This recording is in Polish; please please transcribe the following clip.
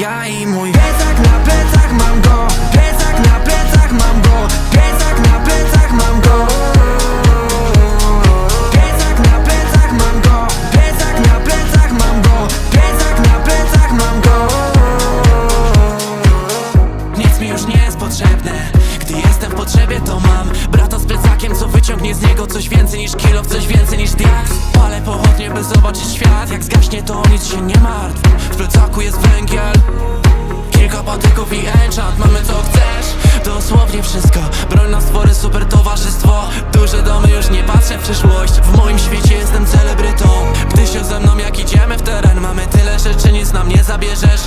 i mój Plecak na plecach mam go. Plecak na plecach mam go. Plecak na plecach mam go. Plecak na plecach mam go. Plecak na plecach mam go. Plecak na plecach mam go. Nic mi już nie jest potrzebne. Gdy jestem w potrzebie to mam. Brata z plecakiem co wyciągnie z niego Coś więcej niż kilo, coś więcej niż diaks Palę pochodnie by zobaczyć świat. Jak zgaśnie to nic się nie martw. W plecaku jest węgiel Mamy co chcesz, dosłownie wszystko. Broń na stwory, super towarzystwo. Duże domy, już nie patrzę w przyszłość. W moim świecie jestem celebrytą. Gdy się ze mną jak idziemy w teren Mamy tyle rzeczy, nic nam nie zabierzesz